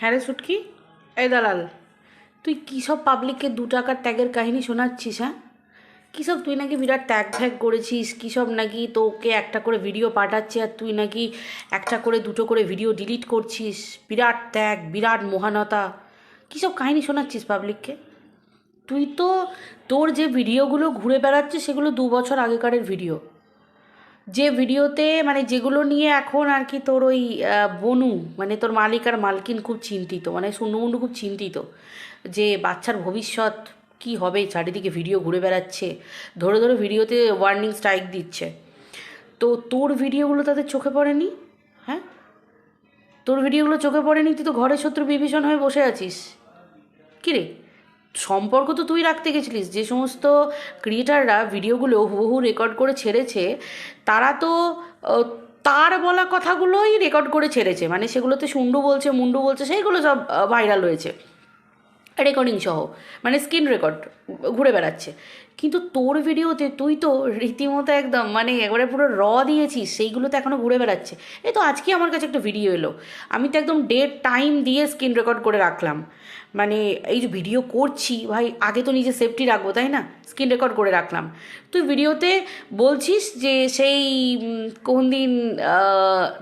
হ্যাঁ রে সুটকি, এই দালাল, তুই কী সব পাবলিককে দু টাকার ত্যাগের কাহিনী শোনাচ্ছিস হ্যাঁ? কী সব তুই নাকি বিরাট ত্যাগ ফ্যাগ করেছিস, কী সব নাকি তোকে একটা করে ভিডিও পাঠাচ্ছে আর তুই নাকি একটা করে দুটো করে ভিডিও ডিলিট করছিস, বিরাট ত্যাগ, বিরাট মহানতা, কী সব কাহিনী শোনাচ্ছিস পাবলিককে তুই তো তোর যে ভিডিওগুলো ঘুরে বেড়াচ্ছে সেগুলো দু বছর আগেকারের ভিডিও যে ভিডিওতে মানে যেগুলো নিয়ে এখন আর কি তোর ওই বনু মানে তোর মালিক আর মালকিন খুব চিন্তিত মানে সুন্নমুন্ডু খুব চিন্তিত, যে বাচ্চার ভবিষ্যৎ কি হবে, চারিদিকে ভিডিও ঘুরে বেড়াচ্ছে, ধরে ধরে ভিডিওতে ওয়ার্নিং স্ট্রাইক দিচ্ছে। তো তোর ভিডিওগুলো তাদের চোখে পড়েনি? হ্যাঁ? তোর ভিডিওগুলো চোখে পড়েনি, তুই তো ঘরের শত্রু বিভীষণ হয়ে বসে আছিস। কিরে সম্পর্ক তো তুই রাখতে গেছিলিস। যে সমস্ত ক্রিয়েটাররা ভিডিওগুলো হুবহু রেকর্ড করে ছেড়েছে, তারা তো তার বলা কথাগুলোই রেকর্ড করে ছেড়েছে। মানে সেগুলোতে শুন্ডু বলছে, মুন্ডু বলছে, সেইগুলো সব ভাইরাল হয়েছে। রেকর্ডিং সহ মানে স্ক্রিন রেকর্ড ঘুরে বেড়াচ্ছে। কিন্তু তোর ভিডিওতে তুই তো রীতিমতো একদম মানে একবারে পুরো র দিয়েছিস, সেইগুলো তো এখনও ঘুরে বেড়াচ্ছে। এই তো আজকে আমার কাছে একটা ভিডিও এলো। আমি তো একদম ডেট টাইম দিয়ে স্ক্রিন রেকর্ড করে রাখলাম। মানে এই যে ভিডিও করছি, ভাই, আগে তো নিজে সেফটি রাখব, তাই না? স্ক্রিন রেকর্ড করে রাখলাম। তুই ভিডিওতে বলছিস যে সেই কোন দিন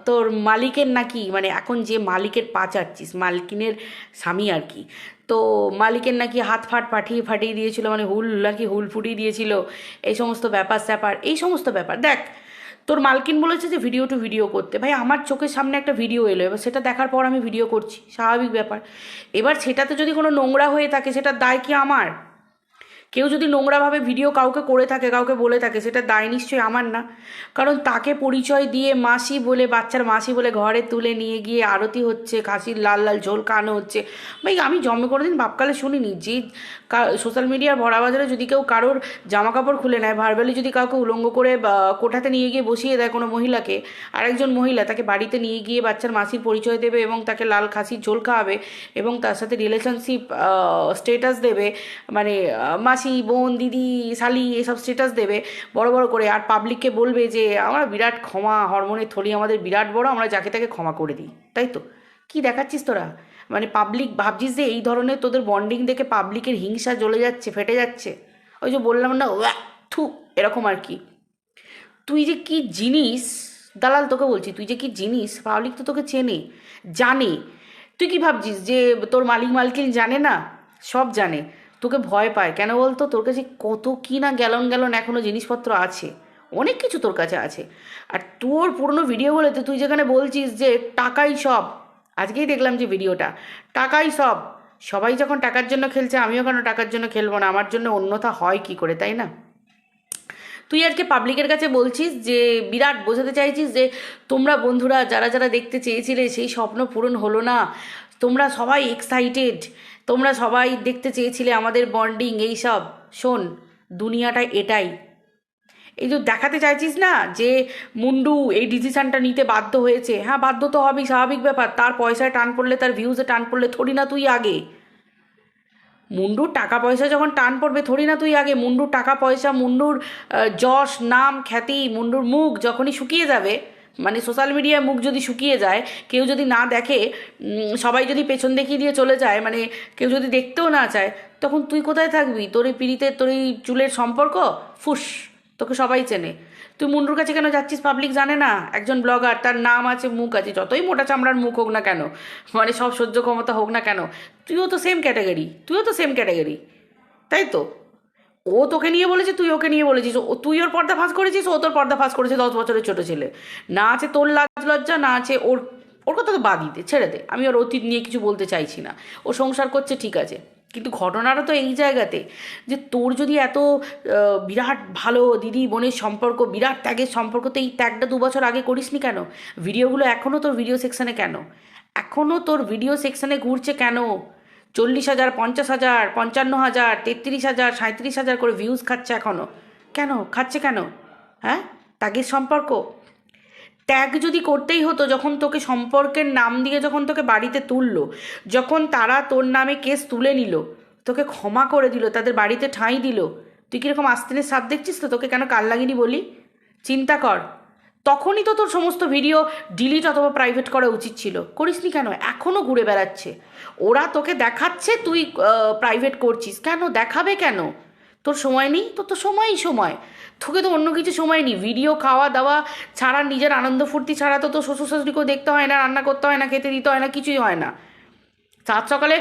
তোর মালিকের নাকি মানে এখন যে মালিকের পা চাটছিস, মালকিনের স্বামী আর কি তো মালিকের নাকি হাত ফাট ফাটিয়ে ফাটিয়ে দিয়েছিল মানে হুল নাকি হুল ফুটিয়ে দিয়েছিল, এই সমস্ত ব্যাপার স্যাপার, এই সমস্ত ব্যাপার। দেখ, তোর মালকিন বলেছে যে ভিডিও টু ভিডিও করতে। ভাই, আমার চোখের সামনে একটা ভিডিও এলো, এবার সেটা দেখার পর আমি ভিডিও করছি, স্বাভাবিক ব্যাপার। এবার সেটাতে যদি কোনো নোংরা হয়ে থাকে, সেটা দায় কি আমার? কেউ যদি নোংরাভাবে ভিডিও কাউকে করে থাকে কাউকে বলে থাকে সেটা দায় নিশ্চয়ই আমার না। কারণ তাকে পরিচয় দিয়ে মাসি বলে বাচ্চার মাসি বলে ঘরে তুলে নিয়ে গিয়ে আরতি হচ্ছে খাসির লাল লাল ঝোল খাওয়ানো হচ্ছে। ভাই আমি জন্মে কোনোদিন বাপকালে শুনিনি যে সোশ্যাল মিডিয়ার ভরা বাজারে যদি কেউ কারোর জামা কাপড় খুলে নেয় ভারবালি যদি কাউকে উলঙ্গ করে কোঠাতে নিয়ে গিয়ে বসিয়ে দেয় কোনো মহিলাকে আরেকজন মহিলা তাকে বাড়িতে নিয়ে গিয়ে বাচ্চার মাসির পরিচয় দেবে এবং তাকে লাল খাসির ঝোল খাওয়াবে এবং তার সাথে রিলেশনশিপ স্টেটাস দেবে মানে আহ, মাসি, বোন, দিদি, শালি এসব স্টেটাস দেবে। বড় বড় করে। আর পাবলিককে বলবে যে, আমরা বিরাট ক্ষমা হরমোনের থলি আমাদের বিরাট বড়, আমরা যাকে তাকে ক্ষমা করে দিই। তাই তো? কি দেখাচ্ছিস তোরা? মানে পাবলিক ভাবছিস যে, এই ধরনের তোদের বন্ডিং দেখে পাবলিকের হিংসা জ্বলে যাচ্ছে, ফেটে যাচ্ছে। ওই যে বললাম না থু, এরকম আর কি। তুই যে কি জিনিস, দালাল তোকে বলছি, তুই যে কি জিনিস পাবলিক তো তোকে চেনে, জানে। তুই কি ভাবছিস যে, তোর মালিক মালকিন জানে না? সব জানে। তোকে ভয় পায়। কেন বলতো? তোর কাছে কত কি না গ্যালন গ্যালন এখনও জিনিসপত্র আছে। অনেক কিছু তোর কাছে আছে। আর তোর পুরনো ভিডিওগুলোতে তুই যেখানে বলছিস যে টাকাই সব, আজকেই দেখলাম যে ভিডিওটা, টাকাই সব। সবাই যখন টাকার জন্য খেলছে, আমিও কেন টাকার জন্য খেলব না? আমার জন্য অন্যথা হয় কি করে, তাই না? তুই আজকে পাবলিকের কাছে বলছিস যে, বিরাট বোঝাতে চাইছিস যে, তোমরা বন্ধুরা যারা যারা দেখতে চেয়েছিলে, সেই স্বপ্ন পূরণ হলো না। তোমরা সবাই এক্সাইটেড তোমরা সবাই দেখতে চেয়েছিলে আমাদের বন্ডিং এইসব শোন, দুনিয়াটা এটাই। এই যে দেখাতে চাইছিস না যে মুন্ডু এই ডিসিশনটা নিতে বাধ্য হয়েছে? হ্যাঁ বাধ্য তো হবেই স্বাভাবিক ব্যাপার। তার পয়সায় টান পড়লে, তার ভিউজে টান পড়লে থোড়ি না তুই আগে। মুন্ডুর টাকা পয়সা যখন টান পড়বে থোড়ি না তুই আগে। মুন্ডুর টাকা পয়সা, মুন্ডুর যশ, নাম, খ্যাতি, মুন্ডুর মুখ যখনই শুকিয়ে যাবে মানে সোশ্যাল মিডিয়ায় মুখ যদি শুকিয়ে যায়, কেউ যদি না দেখে সবাই যদি পেছন দেখিয়ে দিয়ে চলে যায় মানে কেউ যদি দেখতেও না চায়, তখন তুই কোথায় থাকবি? তোর এই পিড়িতে, তোর এই চুলের সম্পর্ক? ফুস, তোকে সবাই চেনে। তুই মুন্ডুর কাছে কেন যাচ্ছিস? পাবলিক জানে না। একজন ব্লগার তার নাম আছে, মুখ আছে, যতই মোটা চামড়ার মুখ হোক না কেন মানে সব সহ্য ক্ষমতা হোক না কেন, তুইও তো সেম ক্যাটাগরি তুইও তো সেম ক্যাটাগরি তাই তো? ও তোকে নিয়ে বলেছে, তুই ওকে নিয়ে বলেছিস। ও, তুই ওর পর্দা ফাঁস করেছিস, ও তোর পর্দা ফাঁস করেছে দশ বছরের ছোটো ছেলে। না আছে তোর লাজ লজ্জা, না আছে ওর ওর কথা তো বাদই দে ছেড়ে দে। আমি ওর অতীত নিয়ে কিছু বলতে চাইছি না। ও সংসার করছে, ঠিক আছে। কিন্তু ঘটনাটা তো এই জায়গাতে যে তোর যদি এত বিরাট ভালো দিদি বোনের সম্পর্ক, বিরাট ত্যাগের সম্পর্ক, তো এই ত্যাগটা দু বছর আগে করিসনি কেন? ভিডিওগুলো এখনও তোর ভিডিও সেকশানে কেন? এখনও তোর ভিডিও সেকশানে ঘুরছে কেন? চল্লিশ হাজার, পঞ্চাশ হাজার, পঞ্চান্ন হাজার, তেত্রিশ হাজার সাঁত্রিশ হাজার করে ভিউজ খাচ্ছে এখনও কেন? খাচ্ছে কেন? হ্যাঁ? ত্যাগের সম্পর্ক? ত্যাগ যদি করতেই হতো, যখন তোকে সম্পর্কের নাম দিয়ে যখন তোকে বাড়িতে তুললো, যখন তারা তোর নামে কেস তুলে নিল, তোকে ক্ষমা করে দিল, তাদের বাড়িতে ঠাঁই দিল, তুই কীরকম আস্তিনের সাপ দেখছিস তো তোকে? কেন কাল লাগিনি বলি? চিন্তা কর। তখনই তো তোর সমস্ত ভিডিও ডিলিট অথবা প্রাইভেট করা উচিত ছিল। করিসনি কেন? এখনও ঘুরে বেড়াচ্ছে। ওরা তোকে দেখাচ্ছে, তুই প্রাইভেট করছিস। কেন? দেখাবে কেন? তোর সময় নেই? তোর তো সময়ই সময়। তোকে তো অন্য কিছু সময় নেই। ভিডিও, খাওয়া, দাওয়া ছাড়া, নিজের আনন্দ ফুর্তি ছাড়া তো তোর শ্বশুর শাশুড়িকেও দেখতে হয় না, রান্না করতে হয় না, খেতে দিতে হয় না, কিছুই হয় না। সাত সকালে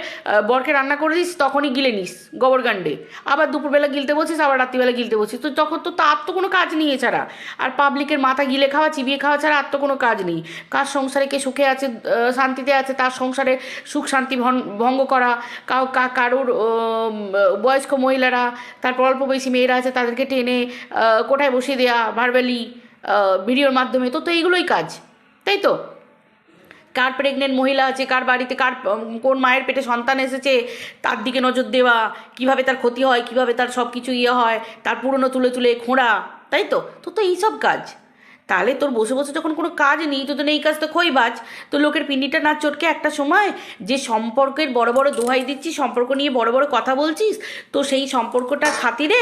বরকে রান্না করে দিস, তখনই গিলে নিস, গোবর গোবরগান্ডে আবার দুপুরবেলা গিলতে বলছিস, আবার রাত্রিবেলা গিলতে বলছিস। তো তখন তো তার তো কোনো কাজ নেই এছাড়া। আর পাবলিকের মাথা গিলে খাওয়া, চিবিয়ে খাওয়া ছাড়া আর তো কোনো কাজ নেই। কার সংসারে কে সুখে আছে শান্তিতে আছে, তার সংসারে সুখ শান্তি ভঙ্গ করা। কাউ কারোর বয়স্ক মহিলারা, তারপর অল্প বয়সী মেয়েরা আছে, তাদেরকে টেনে কোঠায় বসিয়ে দেওয়া ভার্বালি ভিডিওর মাধ্যমে। তো তো এইগুলোই কাজ। তাই তো? কার প্রেগনেন্ট মহিলা আছে, কার বাড়িতে, কার কোন মায়ের পেটে সন্তান এসেছে, তার দিকে নজর দেওয়া, কীভাবে তার ক্ষতি হয়, কীভাবে তার সব কিছু ইয়ে হয়, তার পুরনো তুলে তুলে খোঁড়া, তাই তো? তো তো এইসব কাজ। তাহলে তোর বসে বসে যখন কোনো কাজ নেই, তো তো এই কাজ তো খইবাজ তো লোকের পিন্ডিটা না চটকে একটা সময় যে সম্পর্কের বড় বড় দোহাই দিচ্ছিস, সম্পর্ক নিয়ে বড় বড় কথা বলছিস, তো সেই সম্পর্কটার খাতিরে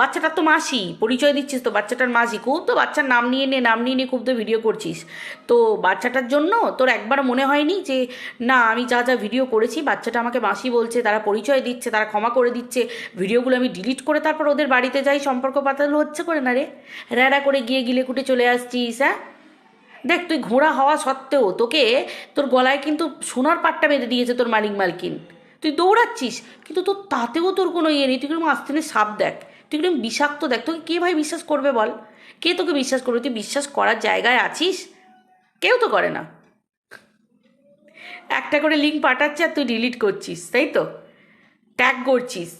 বাচ্চাটার তো মাসি, পরিচয় দিচ্ছিস তো বাচ্চাটার মাসি। খুব তো বাচ্চার নাম নিয়ে নে, নাম নিয়ে নিয়ে খুব তো ভিডিও করছিস। তো বাচ্চাটার জন্য তোর একবার মনে হয়নি যে, না, আমি যা যা ভিডিও করেছি, বাচ্চাটা আমাকে মাসি বলছে, তারা পরিচয় দিচ্ছে, তারা ক্ষমা করে দিচ্ছে ভিডিওগুলো আমি ডিলিট করে তারপর ওদের বাড়িতে যাই, সম্পর্ক পাতালো হচ্ছে করে না রে? র্যাড়া করে গিয়ে গিলে, কুটে চলে আসছিস হ্যাঁ? দেখ, তুই ঘোড়া হওয়া সত্ত্বেও তোকে, তোর গলায় কিন্তু সোনার পাট্টা বেঁধে দিয়েছে তোর মালিক মালকিন। তুই দৌড়াচ্ছিস, কিন্তু তোর তাতেও তোর কোনো ইয়ে নেই। তুই কীরকম আস্তিনের সাপ দেখ। তুই কীরকম বিষাক্ত দেখ। তোকে কে ভাই বিশ্বাস করবে বল? কে তোকে বিশ্বাস করবে? তুই বিশ্বাস করার জায়গায় আছিস? কেউ তো করে না। একটা করে লিঙ্ক পাঠাচ্ছে আর তুই ডিলিট করছিস, তাই তো? ট্যাগ করছিস।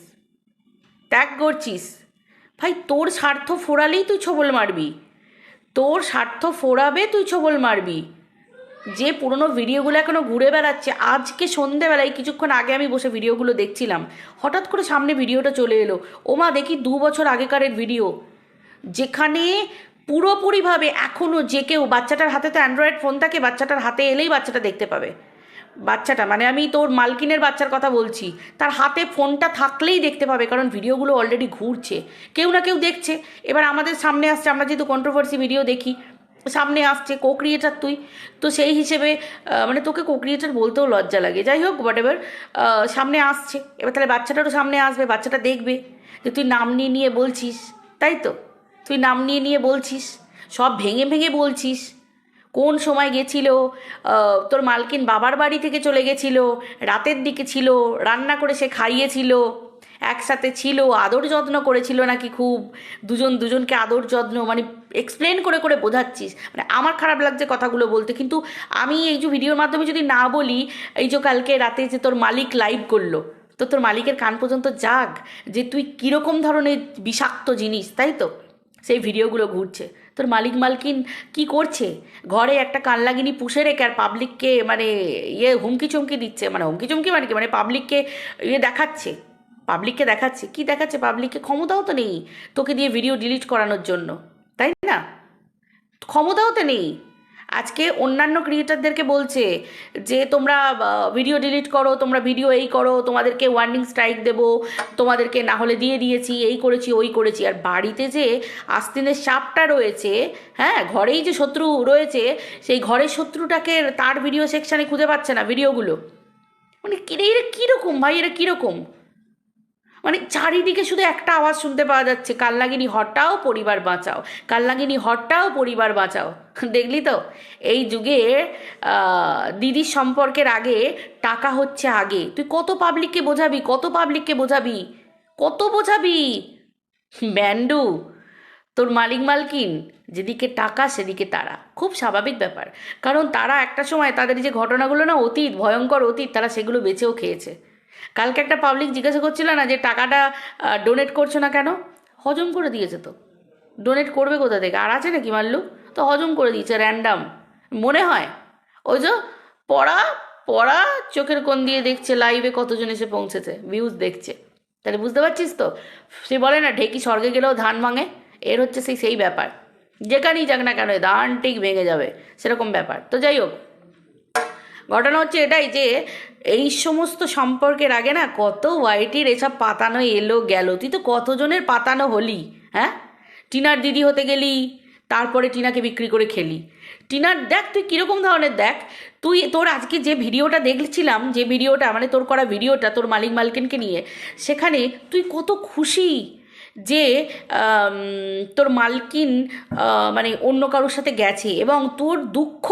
ট্যাগ করছিস। ভাই, তোর স্বার্থ ফোরালেই তুই ছবল মারবি। তোর স্বার্থ ফোরাবে, তুই ছবল মারবি। যে পুরনো ভিডিওগুলো এখনও ঘুরে বেড়াচ্ছে, আজকে সন্ধেবেলায় কিছুক্ষণ আগে আমি বসে ভিডিওগুলো দেখছিলাম। হঠাৎ করে সামনে ভিডিওটা চলে এলো। ওমা, দেখি দু বছর আগেকারের ভিডিও। যেখানে পুরোপুরিভাবে এখনও যে কেউ বাচ্চাটার হাতে তো অ্যান্ড্রয়েড ফোন থাকে, বাচ্চাটার হাতে এলেই বাচ্চাটা দেখতে পাবে। বাচ্চাটা মানে আমি তোর মালকিনের বাচ্চার কথা বলছি, তার হাতে ফোনটা থাকলেই দেখতে পাবে, কারণ ভিডিওগুলো অলরেডি ঘুরছে। কেউ না কেউ দেখছে। এবার আমাদের সামনে আসছে, আমরা যেহেতু কন্ট্রোভার্সি ভিডিও দেখি, সামনে আসছে কো ক্রিয়েটার তুই, তো সেই হিসেবে মানে তোকে কো ক্রিয়েটার বলতেও লজ্জা লাগে। যাই হোক হোয়াট এভার সামনে আসছে। এবার তাহলে বাচ্চাটারও সামনে আসবে, বাচ্চাটা দেখবে যে তুই নাম নিয়ে নিয়ে বলছিস, তাই তো? তুই নাম নিয়ে নিয়ে বলছিস, সব ভেঙে ভেঙে বলছিস। কোন সময় গেছিল? তোর মালকিন বাবার বাড়ি থেকে চলে গেছিল, রাতের দিকে ছিল, রান্না করে সে খাইয়েছিল, একসাথে ছিল, আদর যত্ন করেছিল নাকি খুব? দুজন দুজনকে আদর যত্ন মানে এক্সপ্লেন করে করে বোঝাচ্ছিস। মানে আমার খারাপ লাগছে কথাগুলো বলতে, কিন্তু আমি এই যে ভিডিওর মাধ্যমে যদি না বলি, এই যে কালকে রাতে যে তোর মালিক লাইভ করল, তো তোর মালিকের কান পর্যন্ত যাক যে তুই কীরকম ধরনের বিষাক্ত জিনিস, তাই তো? সেই ভিডিওগুলো ঘুরছে। তোর মালিক মালকিন কি করছে? ঘরে একটা কান লাগিনি পুষে রেখে আর পাবলিককে মানে ইয়ে হুমকি চুমকি দিচ্ছে। মানে হুমকি চুমকি মানে কি? মানে পাবলিককে ইয়ে দেখাচ্ছে। পাবলিককে দেখাচ্ছে। কি দেখাচ্ছে? পাবলিককে ক্ষমতাও তো নেই তোকে দিয়ে ভিডিও ডিলিট করানোর জন্য। তাই না? ক্ষমতাও তো নেই। আজকে অন্যান্য ক্রিয়েটারদেরকে বলছে যে, তোমরা ভিডিও ডিলিট করো, তোমরা ভিডিও এই করো, তোমাদেরকে ওয়ার্নিং স্ট্রাইক দেবো, তোমাদেরকে না হলে দিয়ে দিয়েছি, এই করেছি, ওই করেছি। আর বাড়িতে যে আস্তিনের সাপটা রয়েছে হ্যাঁ ঘরেই যে শত্রু রয়েছে, সেই ঘরের শত্রুটাকে তার ভিডিও সেকশানে খুঁজে পাচ্ছে না ভিডিওগুলো মানে এরা কীরকম ভাই? এরা কীরকম? মানে চারিদিকে শুধু একটা আওয়াজ শুনতে পাওয়া যাচ্ছে, কাল্লাগিনি হটাও পরিবার বাঁচাও, কাল্লাগিনি হটাও পরিবার বাঁচাও। দেখলি তো? এই যুগে দিদির সম্পর্কের আগে টাকা হচ্ছে আগে। তুই কত পাবলিককে বোঝাবি, কত পাবলিককে বোঝাবি? কত বোঝাবি? ব্যান্ডু, তোর মালিক মালকিন, যেদিকে টাকা সেদিকে তারা। খুব স্বাভাবিক ব্যাপার। কারণ তারা একটা সময় তাদের যে ঘটনাগুলো না অতীত, ভয়ঙ্কর অতীত, তারা সেগুলো বেঁচেও খেয়েছে। কালকে একটা পাবলিক জিজ্ঞাসা করছিল না যে টাকাটা ডোনেট করছ না কেন? হজম করে দিয়েছে তো। ডোনেট করবে কোথা থেকে? আর আছে নাকি মাল্লু? তো হজম করে দিয়েছে র্যান্ডাম মনে হয়। ওই যে পড়া পড়া, চোখের কোণ দিয়ে দেখছে লাইভে কতজন এসে পৌঁছেছে ভিউজ দেখছে। তাহলে বুঝতে পারছিস তো? সে বলে না, ঢেকি স্বর্গে গেলেও ধান ভাঙে। এর হচ্ছে সেই সেই ব্যাপার। যেখানেই যাক না কেন ধান ঠিক ভেঙে যাবে, সেরকম ব্যাপার। তো যাই হোক ঘটনা হচ্ছে এটাই যে এই সমস্ত সম্পর্কের আগে না কত ওয়াইটির এসব পাতানো এলো, গেল। তুই তো কতজনের পাতানো হলি হ্যাঁ? টিনার দিদি হতে গেলি, তারপরে টিনাকে বিক্রি করে খেলি। টিনার দেখ, তুই কীরকম ধরনের দেখ, তুই তোর আজকে যে ভিডিওটা দেখছিলাম, যে ভিডিওটা মানে তোর করা ভিডিওটা তোর মালিক মালকিনকে নিয়ে, সেখানে তুই কত খুশি যে তোর মালকিন মানে অন্য কারোর সাথে গেছে এবং তোর দুঃখ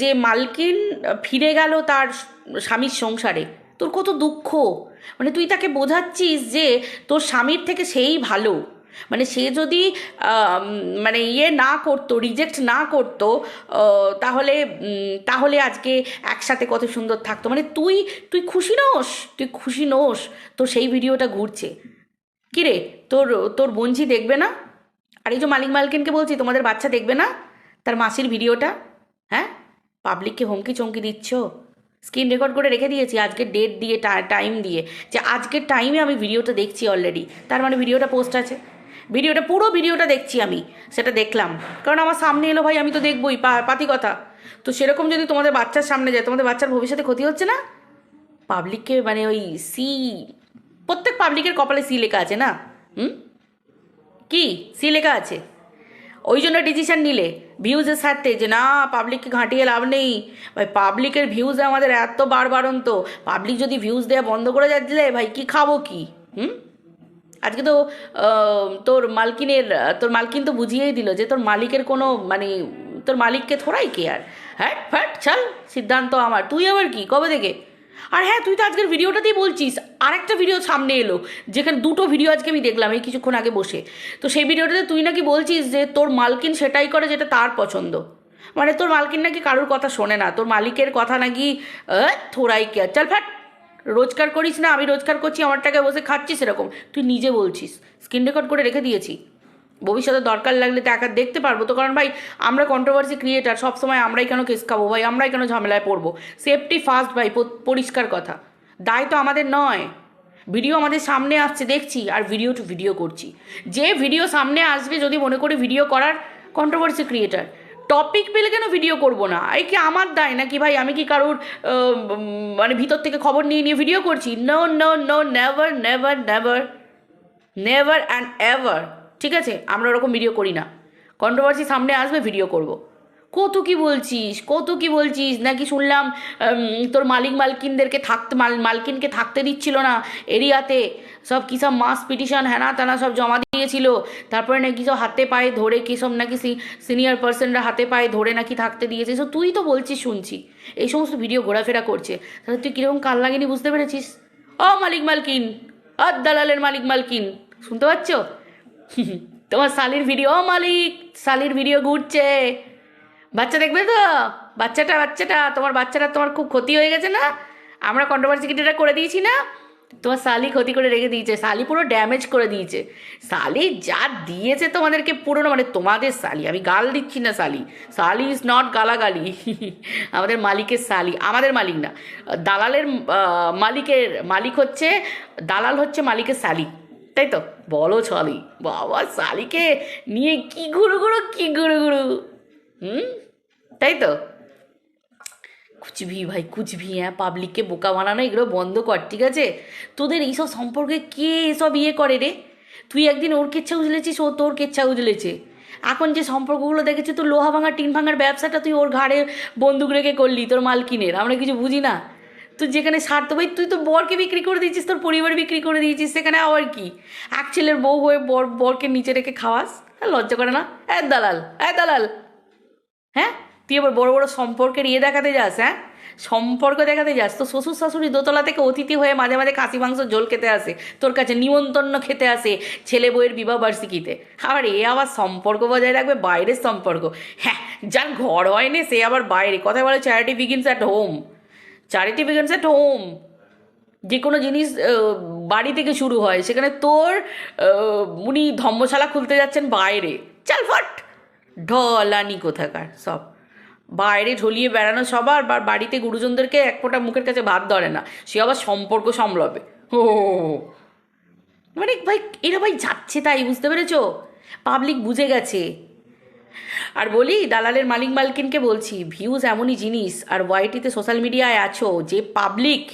যে মালকিন ফিরে গেল তার স্বামীর সংসারে। তোর কত দুঃখ? মানে তুই তাকে বোঝাচ্ছিস যে তোর স্বামীর থেকে সেই ভালো। মানে সে যদি মানে ইয়ে না করতো রিজেক্ট না করতো তাহলে তাহলে আজকে একসাথে কত সুন্দর থাকতো। মানে তুই তুই খুশি নোস, তুই খুশি নোস তো সেই ভিডিওটা ঘুরছে। কিরে, তোর তোর বোনঝি দেখবে না? আর এই যে মালিক মালকিনকে বলছি, তোমাদের বাচ্চা দেখবে না? তার মাসির ভিডিওটা? হ্যাঁ? পাবলিককে হুমকি চমকি দিচ্ছ? স্ক্রিন রেকর্ড করে রেখে দিয়েছি আজকের ডেট দিয়ে টাইম দিয়ে। যে আজকের টাইমে আমি ভিডিওটা দেখছি অলরেডি তার মানে ভিডিওটা পোস্ট আছে। ভিডিওটা, পুরো ভিডিওটা দেখছি আমি, সেটা দেখলাম। কারণ আমার সামনে এলো, ভাই, আমি তো দেখবই পাতি কথা। তো সেরকম যদি তোমাদের বাচ্চার সামনে যায়, তোমাদের বাচ্চার ভবিষ্যতে ক্ষতি হচ্ছে না? পাবলিককে মানে ওই সি প্রত্যেক পাবলিকের কপালে সি লেখা আছে না? হুম? কি? সি লেখা আছে? ওই জন্য ডিসিশন নিলে। ভিউজের স্বার্থে যে, না পাবলিককে ঘাঁটিয়ে লাভ নেই। ভাই পাবলিকের ভিউজ আমাদের এত বারবারন্ত। পাবলিক যদি ভিউজ দেওয়া বন্ধ করে দিলে ভাই, কি খাব কি? হুম? আজকে তো তোর মালকিনের, তোর মালকিন তো বুঝিয়েই দিল যে, তোর মালিকের কোনো মানে তোর মালিককে থোড়াই কেয়ার হ্যাঁ ফ্যাট, ছাল, সিদ্ধান্ত আমার। তুই আবার কি? কবে থেকে? আর হ্যাঁ তুই তো আজকের ভিডিওটাতেই বলছিস, আরেকটা ভিডিও সামনে এলো, যেখানে দুটো ভিডিও আজকে আমি দেখলাম, এই কিছুক্ষণ আগে বসে। তো সেই ভিডিওটাতে তুই নাকি বলছিস যে, তোর মালকিন সেটাই করে যেটা তার পছন্দ। মানে তোর মালকিন নাকি কারোর কথা শোনে না, তোর মালিকের কথা নাকি থোড়াই কেয়ার। চল ফ্যাট রোজগার করিস না, আমি রোজগার করছি আমার টাকায় বসে খাচ্ছি সেরকম তুই নিজে বলছিস স্ক্রিন রেকর্ড করে রেখে দিয়েছি। ভবিষ্যতে দরকার লাগলে একা দেখতে পারব তো, কারণ ভাই, আমরা কন্ট্রোভার্সি ক্রিয়েটার সবসময় আমরাই কেন কেস খাব ভাই? আমরাই কেন ঝামেলায় পড়ব? সেফটি ফার্স্ট ভাই পরিষ্কার কথা। দায় তো আমাদের নয়। ভিডিও আমাদের সামনে আসছে, দেখছি, আর ভিডিও টু ভিডিও করছি। যে ভিডিও সামনে আসবে, যদি মনে করি ভিডিও করার কন্ট্রোভার্সি ক্রিয়েটার টপিক পেলে কেন ভিডিও করব না? এই কি আমার দায় নাকি ভাই? আমি কি কারোর মানে ভিতর থেকে খবর নিয়ে নিয়ে ভিডিও করছি? No no no never never never never and ever ঠিক আছে? আমরা ওরকম ভিডিও করি না। কন্ট্রোভার্সি সামনে আসবে ভিডিও করব। কত কি বলছিস কত কি বলছিস, নাকি শুনলাম তোর মালিক মালকিনদেরকে থাকতে, মাল, মালকিনকে থাকতে দিচ্ছিল না এরিয়াতে? সব কী সব মাস পিটিশন হ্যানা ত্যানা সব জমা দিয়েছিল। তারপরে নাকি সব হাতে পায়ে ধরে কী সব নাকি সিনিয়র পার্সনরা হাতে পায়ে ধরে নাকি থাকতে দিয়েছে? সব তুই তো বলছিস, শুনছি। এই সমস্ত ভিডিও ঘোরাফেরা করছে। তাহলে তুই কীরকম কাল লাগেনি বুঝতে পেরেছিস? ও মালিক মালকিন আর দালালের মালিক মালকিন, শুনতে পাচ্ছ? তোমার শালির ভিডিও মালিক, শালির ভিডিও ঘুরছে। বাচ্চা দেখবে তো? বাচ্চাটা বাচ্চাটা, তোমার বাচ্চাটা তোমার খুব ক্ষতি হয়ে গেছে না? আমরা কন্ট্রোভার্সি কিটিটা করে দিয়েছি না? তোমার শালি ক্ষতি করে রেখে দিয়েছে, শালি পুরো ড্যামেজ করে দিয়েছে। শালি যা দিয়েছে তোমাদেরকে পুরনো মানে তোমাদের শালি, আমি গাল দিচ্ছি না শালি। শালি ইজ নট গালাগালি। আমাদের মালিকের শালি, আমাদের মালিক না। দালালের মালিকের মালিক হচ্ছে, দালাল হচ্ছে মালিকের শালি, তাই তো? বলো শালি, বাবা শালিকে নিয়ে কি ঘুরু ঘুরু, কি ঘুরু ঘুরু? হুম? তাই তো? কুচবি ভাই কুচবি হ্যাঁ পাবলিককে বোকা বানানো, এগুলো বন্ধ কর, ঠিক আছে? তোদের এইসব সম্পর্কে কে এসব ইয়ে করে রে? তুই একদিন ওর কেচ্ছা উজলেছিস ও তোর কেচ্ছা উজলেছে এখন যে সম্পর্কগুলো দেখেছি, তোর লোহা ভাঙা, টিন ভাঙার ব্যবসাটা তুই ওর ঘাড়ে বন্দুক রেখে করলি, তোর মালকিনের আমরা কিছু বুঝি না? তুই যেখানে স্বার্থ ভাই তুই তো বরকে বিক্রি করে দিয়েছিস তোর পরিবার বিক্রি করে দিয়েছিস সেখানে আবার কি? এক ছেলের বউ হয়ে বর বরকে নিচে রেখে খাওয়াস? হ্যাঁ, লজ্জা করে না? এক দালাল এক দালাল। হ্যাঁ? তুই আবার বড় বড় সম্পর্কের ইয়ে দেখাতে যাস হ্যাঁ? সম্পর্ক দেখাতে যাস তো শ্বশুর শাশুড়ি দোতলা থেকে অতিথি হয়ে মাঝে মাঝে খাসি মাংস ঝোল খেতে আসে তোর কাছে নিমন্ত্রণ খেতে আসে ছেলে বউয়ের বিবাহ বার্ষিকীতে। আবার এ আবার সম্পর্ক বজায় রাখবে বাইরের সম্পর্ক। হ্যাঁ যার ঘর হয়নি সে আবার বাইরে। কথা বলে charity begins at home charity begins at home যে কোনো জিনিস বাড়ি থেকে শুরু হয়। সেখানে তোর উনি ধর্মশালা খুলতে যাচ্ছেন বাইরে। চাল ফট। ঢলানি কোথাকার সব। বাইরে ঝলিয়ে বেড়ানো সবার, বা বাড়িতে গুরুজনদেরকে এক ফোঁটা মুখের কাছে ভাত ধরে না। সে আবার সম্পর্ক সামলাবে। ও মানে ভাই, এরা ভাই যাচ্ছে তাই, বুঝতে পেরেছ? পাবলিক বুঝে গেছে। আর বলি, দালালের মালিক মালকিনকে বলছি ভিউজ এমনই জিনিস, আর ওয়াইটিতে সোশ্যাল মিডিয়ায় আছো, যে পাবলিক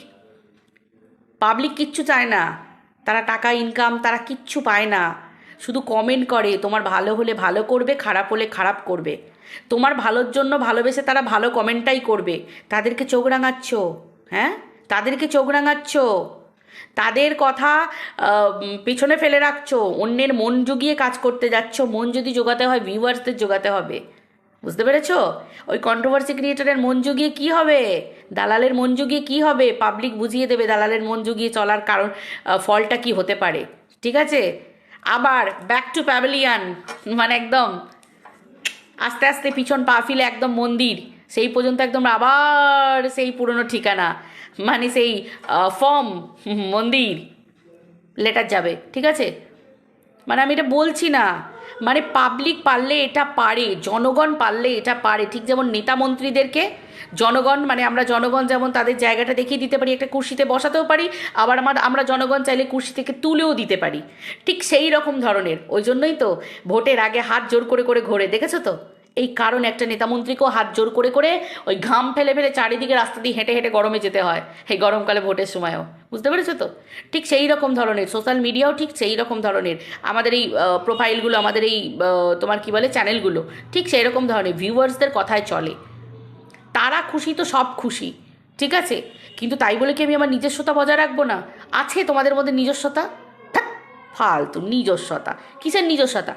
পাবলিক কিচ্ছু চায় না। তারা টাকা ইনকাম তারা কিচ্ছু পায় না। শুধু কমেন্ট করে, তোমার ভালো হলে ভালো করবে, খারাপ হলে খারাপ করবে। তোমার ভালোর জন্য ভালোবেসে তারা ভালো কমেন্টটাই করবে। তাদেরকে চোখ রাঙাচ্ছ হ্যাঁ? তাদেরকে চোখ রাঙাচ্ছ। তাদের কথা পিছনে ফেলে রাখছো, অন্যের মন জুগিয়ে কাজ করতে যাচ্ছ, মন যদি জোগাতে হয় ভিউয়ার্সদের জোগাতে হবে। বুঝতে পেরেছ? ওই কন্ট্রোভার্সি ক্রিয়েটারের মন জুগিয়ে কী হবে? দালালের মন জুগিয়ে কী হবে? পাবলিক বুঝিয়ে দেবে দালালের মন জুগিয়ে চলার কারণ ফলটা কি হতে পারে। ঠিক আছে? আবার ব্যাক টু প্যাভিলিয়ান মানে একদম আস্তে আস্তে পিছন পা ফিলে একদম মন্দির, সেই পর্যন্ত একদম আবার সেই পুরনো ঠিকানা। মানে সেই ফর্ম মন্দির লেটার যাবে, ঠিক আছে? মানে আমি এটা বলছি না। মানে পাবলিক পারলে এটা পারে, জনগণ পারলে এটা পারে। ঠিক যেমন নেতা মন্ত্রীদেরকে, জনগণ মানে আমরা জনগণ যেমন তাদের জায়গাটা দেখিয়ে দিতে পারি, একটা কুর্সিতে বসাতেও পারি, আবার আমার, আমরা জনগণ চাইলে কুর্সি থেকে তুলেও দিতে পারি। ঠিক সেই রকম ধরনের, ওই জন্যই তো ভোটের আগে হাত জোর করে করে ঘোরে, দেখেছ তো? এই কারণ একটা নেতামন্ত্রীকেও হাত জোর করে করে ওই ঘাম ফেলে ফেলে চারিদিকে রাস্তা দিয়ে হেঁটে হেঁটে গরমে যেতে হয় এই গরমকালে ভোটের সময়ও। বুঝতে পেরেছ তো? ঠিক সেই রকম ধরনের সোশ্যাল মিডিয়াও ঠিক সেই রকম ধরনের, আমাদের এই প্রোফাইলগুলো আমাদের এই তোমার কি বলে চ্যানেলগুলো ঠিক সেই রকম ধরনের ভিউয়ার্সদের কথায় চলে। তারা খুশি তো সব খুশি, ঠিক আছে? কিন্তু তাই বলে কি আমি আমার নিজস্বতা বজায় রাখব না? আছে তোমাদের মধ্যে নিজস্বতা? ফালতু নিজস্বতা। কিসের নিজস্বতা?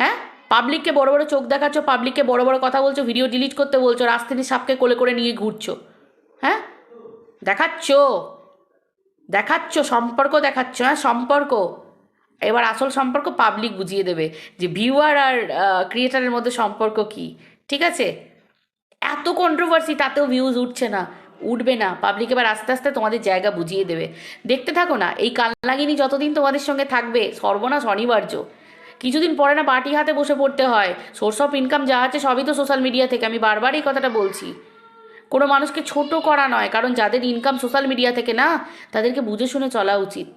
হ্যাঁ? পাবলিককে বড় বড় চোখ দেখাচ্ছ, পাবলিককে বড় বড় কথা বলছো ভিডিও ডিলিট করতে বলছো রাস্তানি সাপকে কোলে করে নিয়ে ঘুরছো। হ্যাঁ? দেখাচ্ছ? দেখাচ্ছ? সম্পর্ক দেখাচ্ছ? হ্যাঁ সম্পর্ক। এবার আসল সম্পর্ক পাবলিক বুঝিয়ে দেবে যে ভিউয়ার আর ক্রিয়েটারের মধ্যে সম্পর্ক কি। ঠিক আছে? এত কন্ট্রোভার্সি তাতেও ভিউজ উঠছে না, উঠবে না। পাবলিক এবার আস্তে আস্তে তোমাদের জায়গা বুঝিয়ে দেবে। দেখতে থাকো না, এই কালনাগিনী যতদিন তোমাদের সঙ্গে থাকবে, সর্বনাশ অনিবার্য। কিছুদিন পরে না পার্টি হাতে বসে পড়তে হয়। সোর্স অফ ইনকাম যা আছে সবই তো সোশ্যাল মিডিয়া থেকে। আমি বারবার এই কথাটা বলছি। কোনো মানুষকে ছোট করা নয়, কারণ যাদের ইনকাম সোশ্যাল মিডিয়া থেকে না, তাদেরকে বুঝে শুনে চলা উচিত।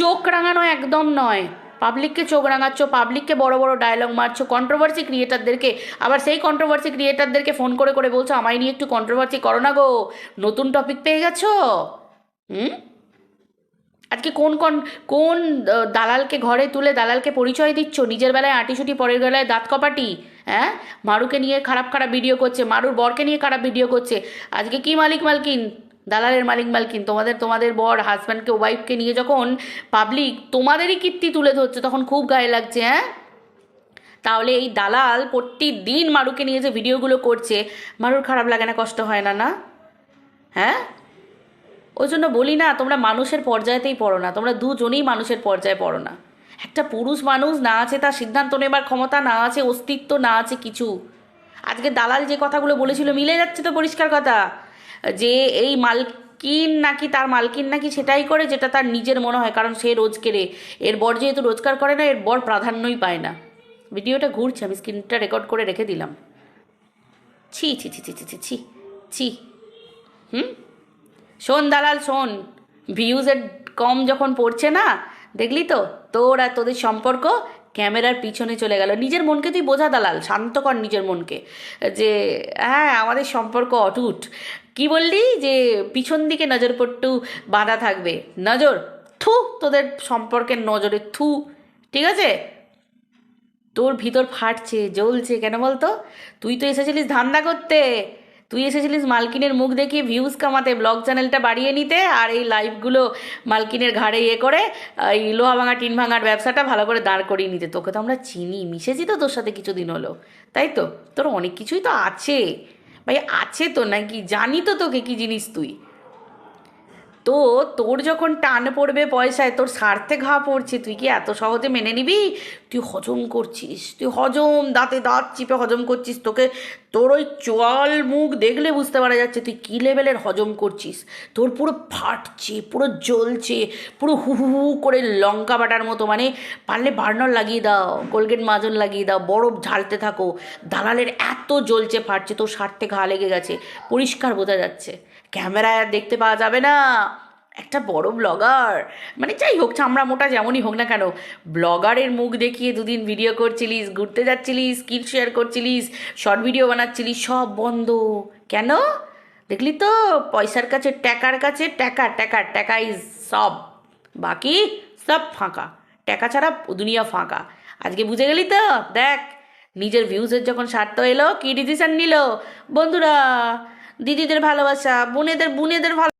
চোখ রাঙানো একদম নয়। পাবলিককে চোখ রাঙাচ্ছ পাবলিককে বড় বড় ডায়লগ মারছো কন্ট্রোভার্সি ক্রিয়েটারদেরকে আবার সেই কন্ট্রোভার্সি ক্রিয়েটারদেরকে ফোন করে করে বলছো, আমায় নিয়ে একটু কন্ট্রোভার্সি করো না গো। নতুন টপিক পেয়ে গেছো? হুম? আজকে কোন কোন কোন দালালকে ঘরে তুলে দালালকে পরিচয় দিচ্ছ? নিজের বেলায় আটিসুটি, পরের বেলায় দাঁত কপাটি হ্যাঁ? মারুকে নিয়ে খারাপ খারাপ ভিডিও করছে, মারুর বরকে নিয়ে খারাপ ভিডিও করছে। আজকে কি মালিক মালকিন? দালালের মালিক মালকিন। তোমাদের তোমাদের বর হাজব্যান্ডকে ওয়াইফকে নিয়ে যখন পাবলিক তোমাদেরই কীর্তি তুলে ধরছে, তখন খুব গায়ে লাগছে হ্যাঁ? তাহলে এই দালাল প্রতিদিন মারুকে নিয়ে যে ভিডিওগুলো করছে, মারুর খারাপ লাগে না, কষ্ট হয় না না? হ্যাঁ? ওই জন্য বলি না, তোমরা মানুষের পর্যায়েতেই পড়ো না, তোমরা দুজনেই মানুষের পর্যায়ে পড়ো না। একটা পুরুষ মানুষ না আছে, তার সিদ্ধান্ত নেবার ক্ষমতা না আছে, অস্তিত্ব না আছে কিছু। আজকে দালাল যে কথাগুলো বলেছিল, মিলে যাচ্ছে তো পরিষ্কার কথা। যে এই মালকিন নাকি তার মালকিন নাকি সেটাই করে, যেটা তার নিজের মনে হয়, কারণ সে রোজ কেড়ে। এর বর যেহেতু রোজগার করে না, এর বর প্রাধান্যই পায় না। ভিডিওটা ঘুরছে, আমি স্ক্রিনটা রেকর্ড করে রেখে দিলাম। ছি ছি ছি ছি ছি ছি ছি। হুম? দালাল, শোন। ভিউজের কম যখন পড়ছে না, দেখলি তো? তোর আর তোদের সম্পর্ক ক্যামেরার পিছনে চলে গেল। নিজের মনকে তুই বোঝা দালাল, শান্ত কর নিজের মনকে। যে হ্যাঁ আমাদের সম্পর্ক অটুট। কি বললি? যে, পিছন দিকে নজর পট্টু বাঁধা থাকবে। নজর, থু, তোদের সম্পর্কের নজরে থু। ঠিক আছে? তোর ভিতর ফাটছে, জ্বলছে, কেন বলতো? তুই তো এসেছিলিস ধান্দা করতে। তুই এসেছিলিস মালকিনের মুখ দেখিয়ে ভিউজ কামাতে ব্লগ চ্যানেলটা বাড়িয়ে নিতে আর এই লাইভগুলো মালকিনের ঘাড়ে ইয়ে করে এই লোহা ভাঙা টিন ভাঙার ব্যবসাটা ভালো করে দাঁড় করিয়ে নিতে। তোকে তো আমরা চিনি, মিশেছি তো তোর সাথে কিছুদিন হলো, তাই তো? তোর অনেক কিছুই তো আছে। ভাই, আছে তো নাকি? জানি তো তোকে কি জিনিস তুই। তো তোর যখন টান পড়বে পয়সায়, তোর স্বার্থে ঘা পড়ছে, তুই কি এত সহজে মেনে নিবি? তুই হজম করছিস, তুই হজম, দাঁতে দাঁত চিপে হজম করছিস, তোকে, তোর ওই চোয়াল মুখ দেখলে বুঝতে পারা যাচ্ছে তুই কী লেভেলের হজম করছিস। তোর পুরো ফাটছে, পুরো জ্বলছে, পুরো হু হু হু করে লঙ্কা বাটার মতো মানে পারলে বার্নার লাগিয়ে দাও, কোলগেট মাজন লাগিয়ে দাও, বরফ ঝালতে থাকো, দালালের এত জ্বলছে, ফাটছে, তোর স্বার্থে ঘা লেগে গেছে, পরিষ্কার বোঝা যাচ্ছে। ক্যামেরায় আর দেখতে পাওয়া যাবে না। একটা বড় ব্লগার। মানে যাই হোক, চামড়া মোটা যেমনই হোক না কেন, ব্লগারের মুখ দেখিয়ে দুদিন ভিডিও করছিলিস, ঘুরতে যাচ্ছিলিস স্কিল শেয়ার করছিলিস শর্ট ভিডিও বানাচ্ছিলিস, সব বন্ধ। কেন? দেখলি তো, পয়সার কাছে, টাকার কাছে, টাকা টাকা টাকা ইজ সব। বাকি সব ফাঁকা। টাকা ছাড়া দুনিয়া ফাঁকা। আজকে বুঝে গেলি তো? দেখ, নিজের ভিউজের যখন স্বার্থ এলো, কি ডিসিশন নিল? বন্ধুরা দিদিদের ভালোবাসা বোনেদের বোনেদের ভালো